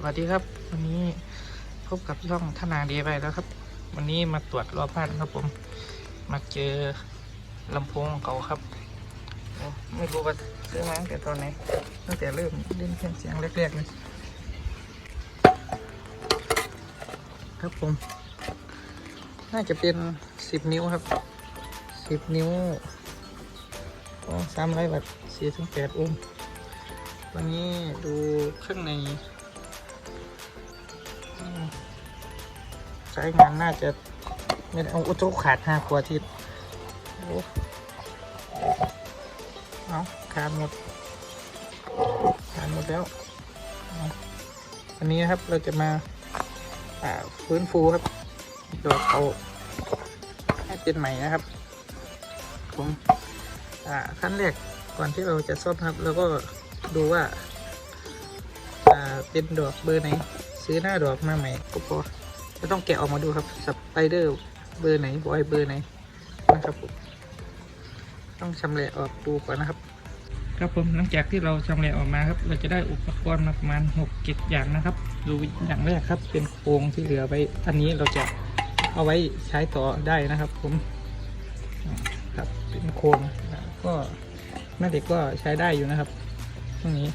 สวัสดีครับ วันนี้พบกับช่องธนาเดียไปแล้วครับ วันนี้มาตรวจรอบบ้านครับผม มาเจอลำโพงเก่าครับไม่รู้ว่าซื้อมาตั้งแต่ตอนไหนตั้งแต่เริ่มเล่นเครื่องเสียงแรกๆเลยครับผม น่าจะเป็นสิบนิ้วครับสิบนิ้วสามร้อยวัตต์สี่ถึงแปดโอห์มวันนี้ดูข้างใน ใช้งานน่าจะไม่ได้เอาอุจจาขาดห้าขวทิศโอ้เอาขาดหมดขาดหมดแล้วอันนี้ครับเราจะมาฟื้นฟูครับโดยเอาให้เป็นใหม่นะครับผมขั้นแรกก่อนที่เราจะซ่อมครับเราก็ดูว่าอ่าเป็นดอกเบอร์ไหนซื้อหน้าดอกมาใหม่ก็พอ จะต้องแกะออกมาดูครับสไปเดอร์เบอร์ไหนบอยเบอร์ไหนนะครับผมต้องชำแหละออกดูก่อนนะครับ ครับผมหลังจากที่เราชำแหละออกมาครับ เราจะได้อุปกรณ์ประมาณหกเจ็ดอย่างนะครับ ดูอย่างแรกครับ เป็นโครงที่เหลือไว้อันนี้เราจะเอาไว้ใช้ต่อได้นะครับ ผมครับเป็นโครงก็แม่เด็กก็ใช้ได้อยู่นะครับตรงนี้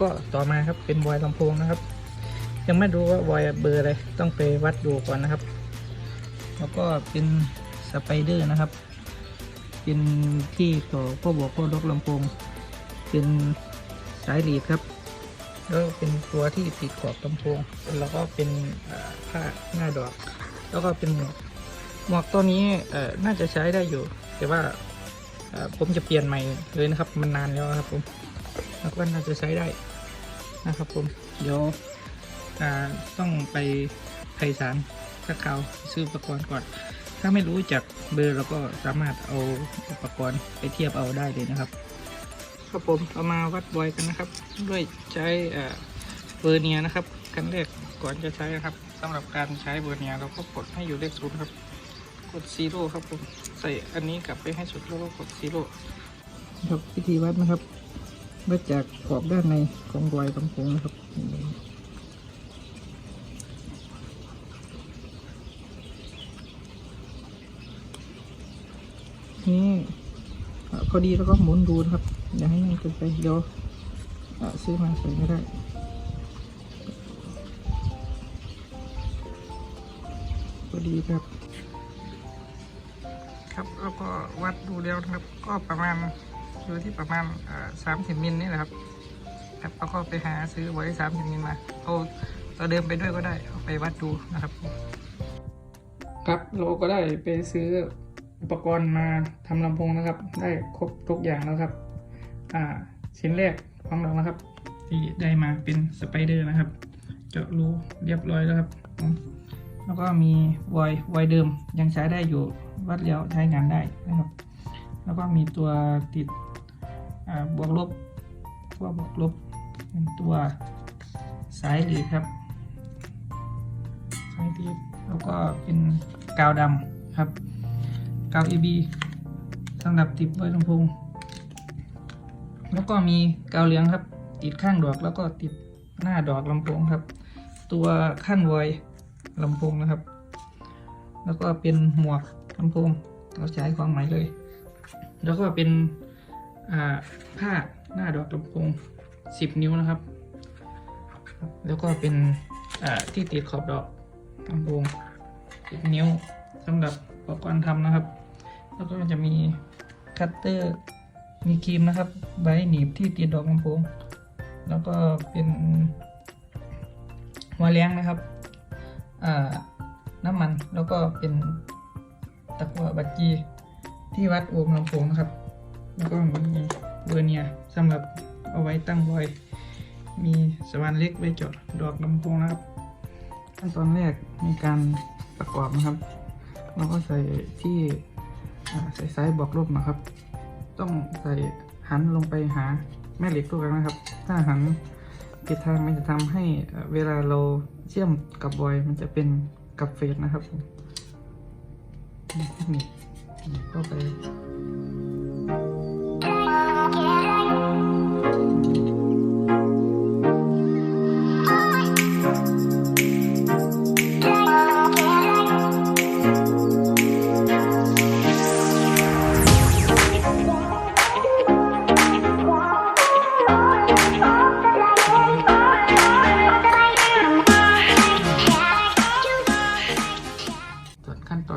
ก็ต่อมาครับเป็นวอยลำโพงนะครับ ยังไม่รู้ว่าวอยเบอร์อะไรต้องไปวัดดูก่อนนะครับ แล้วก็เป็นสไปเดอร์นะครับ เป็นที่ต่อข้อบวกข้อลกลำโพงเป็นสายหลีดครับ แล้วเป็นตัวที่ติดขอบลำโพงแล้วก็เป็นผ้าหน้าดอก แล้วก็เป็นหมวกหมวกตัวนี้น่าจะใช้ได้อยู่ แต่ว่าผมจะเปลี่ยนใหม่เลยนะครับ มันนานแล้วครับผมแล้วก็น่าจะใช้ได้นะครับผมเดี๋ยว ต้องไปไพศาลสักคราวซื้ออุปกรณ์ก่อน ถ้าไม่รู้จักเบอร์เราก็สามารถเอาอุปกรณ์ไปเทียบเอาได้เลยนะครับครับผมเอามาวัดบอยกันนะครับ ด้วยใช้เอ่อเบอร์เนียนะครับขั้นแรกก่อนจะใช้นะครับสำหรับการใช้เบอร์เนียเราก็กดให้อยู่เลขศูนย์ครับ กดซีโร่ครับผมใส่อันนี้กลับไปให้สุดแล้วก็กดซีโร่ครับวิธีวัดนะครับวัดจากขอบด้านในของรอยลำโพงนะครับ นี่อะพอดีแล้วก็หมุนดูนะครับ อย่าให้มันเกินไปเดี๋ยวอะซื้อมาใส่ไม่ได้พอดีครับ ครับแล้วก็วัดดูแล้วนะครับ ก็ประมาณอยู่ที่ประมาณสามสิบมิลนี่แหละครับครับแล้วก็ไปหาซื้อไว้สามสิบมิลมาเอาตัวเดิมไปด้วยก็ได้เอาไปวัดดูนะครับ ครับเราก็ได้ไปซื้อ อุปกรณ์มาทำลำโพงนะครับ ได้ครบทุกอย่างแล้วครับ อ่าชิ้นแรกของเรานะครับ ที่ได้มาเป็นสไปเดอร์นะครับ เจาะรูเรียบร้อยแล้วครับ แล้วก็มีวอยวอยเดิมยังใช้ได้อยู่วัดแล้วใช้งานได้นะครับ แล้วก็มีตัวติดบวกลบขั้วบวกลบเป็นตัวสายหลีดครับสายหลีดแล้วก็เป็นกาวดำครับ กาว EB สำหรับติดไว้ลำโพง แล้วก็มีกาวเหลืองครับ ติดข้างดอกแล้วก็ติดหน้าดอกลำโพงครับ ตัวขั้นไวยลำโพงนะครับ แล้วก็เป็นหมวกลำโพงเราใช้ของใหม่เลย แล้วก็เป็นผ้าหน้าดอกลำโพง 10 นิ้วนะครับ แล้วก็เป็นที่ติดขอบดอกลำโพง10 นิ้วสำหรับ อุปกรณ์ทำนะครับ แล้วก็จะมีคัตเตอร์มีครีมนะครับไว้หนีบที่ติดดอกลำโพงแล้วก็เป็นหัวเลี้ยงนะครับน้ำมันแล้วก็เป็นตะกั่วบัจจีที่วัดโอมลำโพงนะครับ แล้วก็มีเวอร์เนียสำหรับเอาไว้ตั้งบอย มีสว่านเล็กไว้จาะดอกลำโพงนะครับ ขั้นตอนแรกมีการประกอบนะครับ เราก็ใส่ที่ใส่ไซส์บอกลบนะครับ ต้องใส่หันลงไปหาแม่เหล็กตัวกันนะครับ ถ้าหันผิดทางมันจะทำให้เวลาเราเชื่อมกับบอยมันจะเป็นกับเฟสนะครับผมนี่เ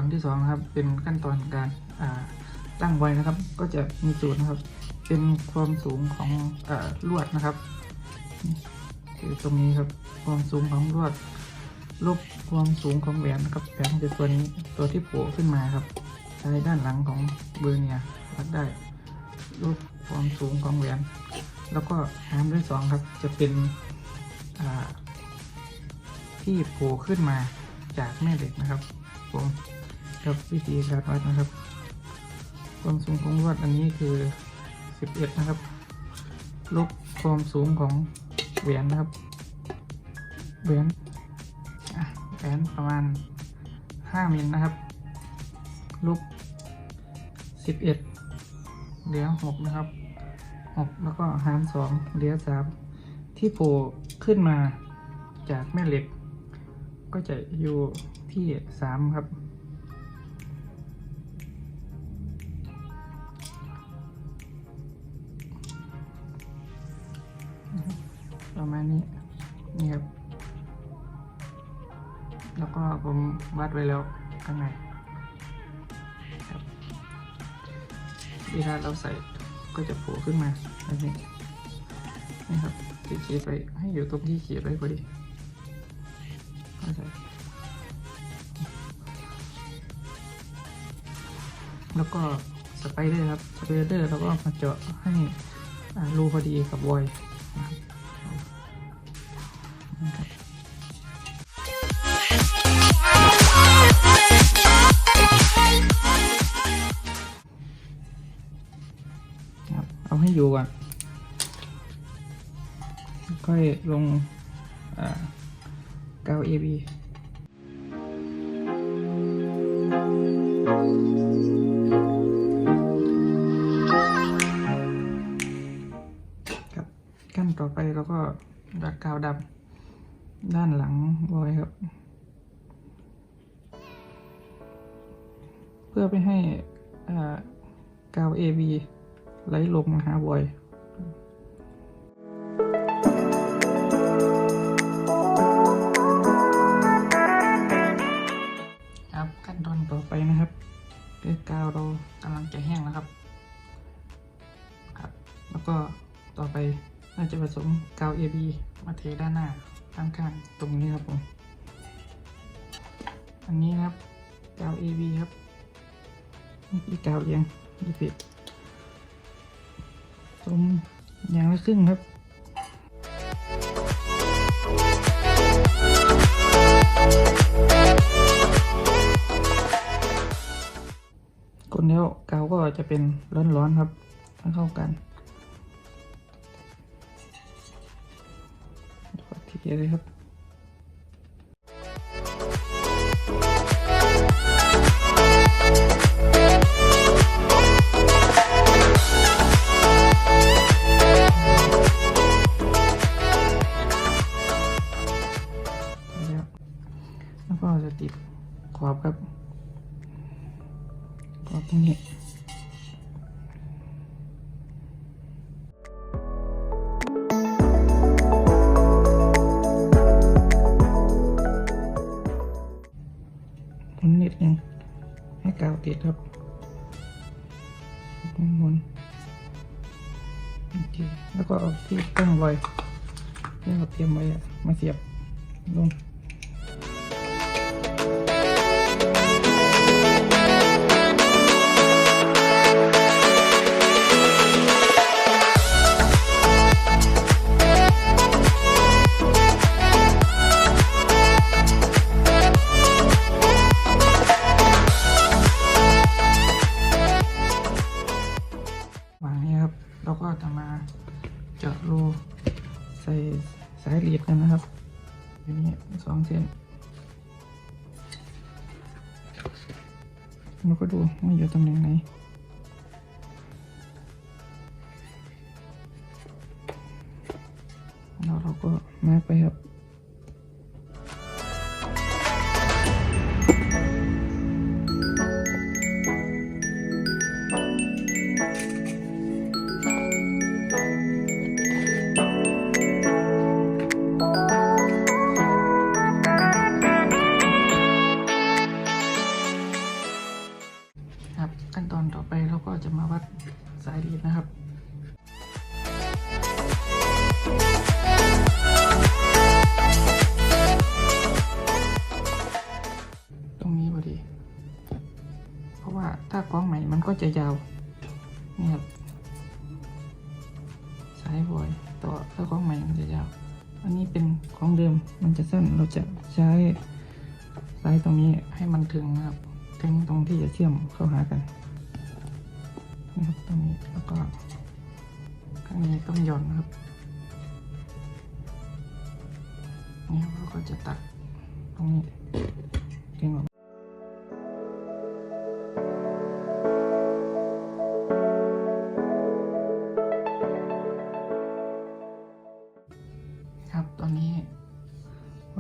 ทคนิคเข้าไปนะครับ เป็นขั้นตอนการตั้งไว้นะครับ ก็จะมีสูตรนะครับ เป็นความสูงของอลวดนะครับคือตรงนี้ครับ ความสูงของลวดลบความสูงของแหวนนะครับแหวนจะตัวนี้ตัวที่โผล่ขึ้นมาครับ ใช้ด้านหลังของเบอร์เนี่ยวัดได้ลบความสูงของแหวน แล้วก็หารด้วยสองครับ จะเป็นที่โผล่ขึ้นมาจากแม่เหล็กนะครับผม กับวิธีการวัดนะครับ ความสูงของลวดอันนี้คือ 11 นะครับ ลบความสูงของแหวนนะครับแหวนแหวนประมาณ 5มิลนะครับ ลบ 11 เหลือ 6 นะครับ 6 แล้วก็หาร 2 เหลือ 3 ที่โผล่ขึ้นมาจากแม่เหล็ก ก็จะอยู่ที่ 3 ครับ ประมาณนี้นี่ครับ แล้วก็ผมวัดไว้แล้วข้างในครับเวลาเราใส่ก็จะโผล่ขึ้นมาแบบนี้นี่ครับขีดไปให้อยู่ตรงที่ขีดไว้พอดีก็ใส่แล้วก็สไปเดอร์ครับ สไปเดอร์เราก็มาเจาะให้รูพอดีกับวอยนะครับ เอาให้อยู่ก่อนค่อยลงอ่ากา AB ครับขั้นต่อไปเราก็ดักกาวดำด้านหลังบอยครับ เพื่อไปให้อ่ากาว AB ไหลลงมาหาบอยครับขั้นตอนต่อไปนะครับคือกาวเรากำลังจะแห้งแล้วครับครับ แล้วก็ต่อไปน่าจะผสมกาว AB มาเทด้านหน้าข้างๆตรงนี้ครับผมอันนี้ครับกาว AB ครับนี่กาวเรียงยี่สิบ ผมอย่างละครึ่งครับคนแล้วกาวก็จะเป็นร้อนๆครับให้เข้ากันทีเดียวเลยครับ ก็จะติดขอบครับขอบตรงนี้นนิดนึงให้กาวติดครับหมุนโอเคแล้วก็เอาที่ตั้งไว้ที่เราเตรียมไว้มาเสียบลง ก็ มาร์กไปครับจะยาวนี่ครับสายบอยต่อถ้าของใหม่มันจะยาว อันนี้เป็นของเดิมมันจะสั้นเราจะใช้สายตรงนี้ให้มันถึงนะครับถึงตรงที่จะเชื่อมเข้าหากันนะครับตรงนี้แล้วก็ข้างนี้ต้องหย่อนนะครับนี่ครับเราก็จะตัดตรงนี้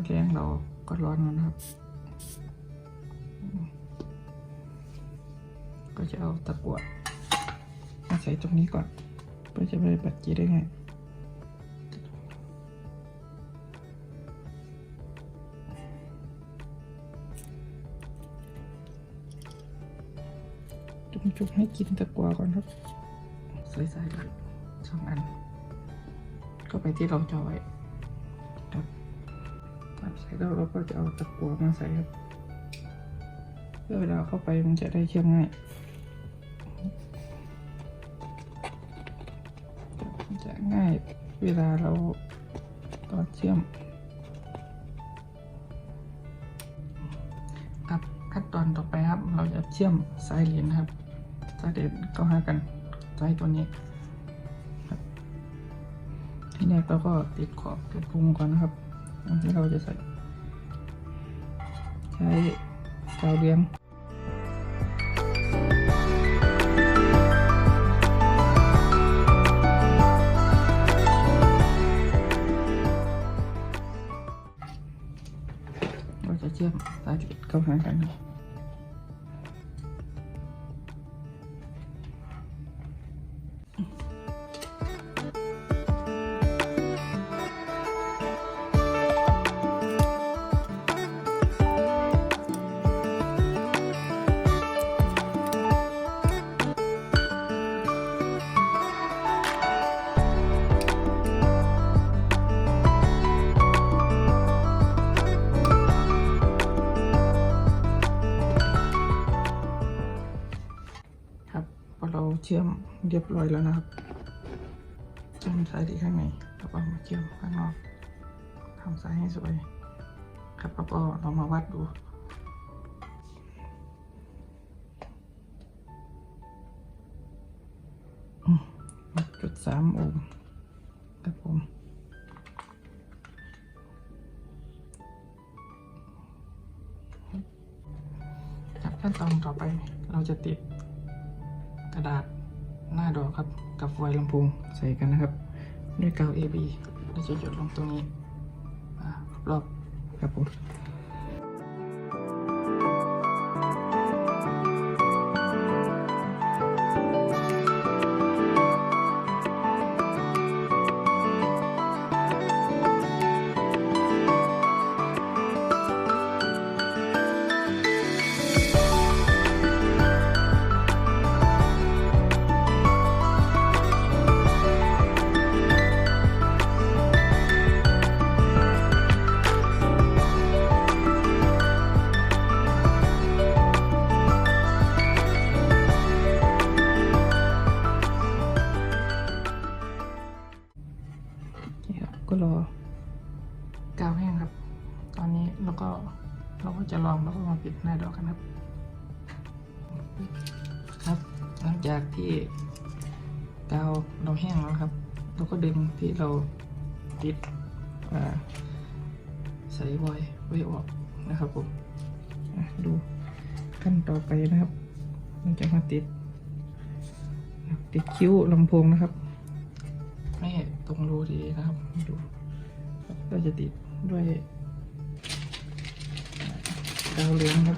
แรงเราก็ร้อนแล้วนะครับ ก็จะเอาตะกั่วมาใส่ตรงนี้ก่อนเพื่อจะไม่ได้ปัดจีได้ไงจุกจุกๆให้กินตะกั่วก่อนครับใส่ใส่เลยสองอันเข้าไปที่เราจอไว้ แล้วเราก็จะเอาตะกั่วมาใส่ครับ เพื่อเวลาเข้าไปมันจะได้เชื่อมง่ายจะง่ายเวลาเราตอนเชื่อมครับขั้นตอนต่อไปครับ เราจะเชื่อมสายเหรียญนะครับสายเหรียญเข้าหากันสายตัวนี้ทีแรกเราก็ติดขอบกระพุงก่อนนะครับที่เราจะใส่ ใช้กาวเลี้ยงเเชื่อมเรียบร้อยแล้วนะครับเชื่อมสายที่ข้างในแล้วก็มาเชื่อมข้างนอกทำสายให้สวย ครับแล้วก็เรามาวัดดูจุดสามโอห์มครับผมครับขั้นตอนต่อไปเราจะติดกระดาษ หน้าดอกครับ กับไวลำโพงใส่กันนะครับ ด้วยกาว AB เราจะหยดลงตรงนี้อรอบครับผม กาวเราแห้งแล้วครับ เราก็ดึงที่เราติดใส่ไว้ไว้ออกนะครับผมดูขั้นต่อไปนะครับเราจะมาติด ติดคิ้วลำโพงนะครับให้ตรงรูดีนะครับดูก็จะติดด้วยดาวเหลืองครับ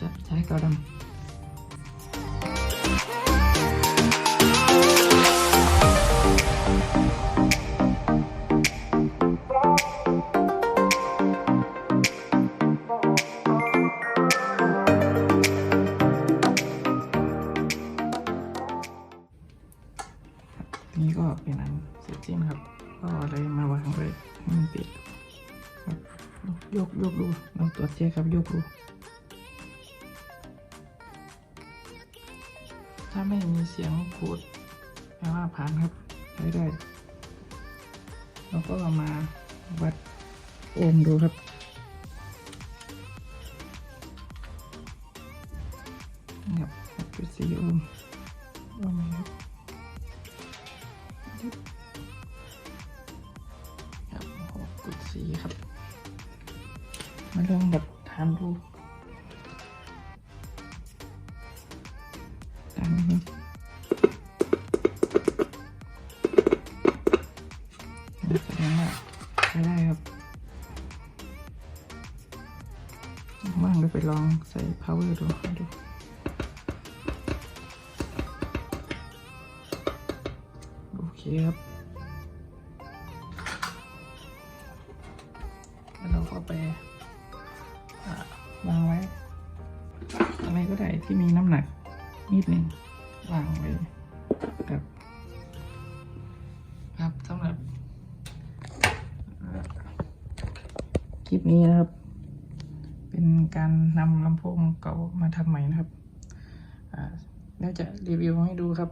เราจะใช้กาวดำนี่ก็เป็นอันเสร็จสิ้นครับ ก็เลยมาวางเลยให้มันติดครับยกยกดูลองตรวจเช็คครับยกดู เสียงขูดแปลว่าผ่านครับใช้ได้แล้วก็มาวัดโอห์มดูครับนี่ครับหกจุดสี่โอห์มโอห์มครับ ว่างก็ไปลองใส่ power ดูดูโอเคครับแล้วเราก็ไปวางไว้ อะไรก็ได้ที่มีน้ำหนักนิดหนึ่งวางไว้ครับครับสำหรับคลิปนี้นะครับ เป็นการนำลำ โพงเก่ามาทำใหม่นะครับอ่าแล้วจะรีวิวให้ดูครับ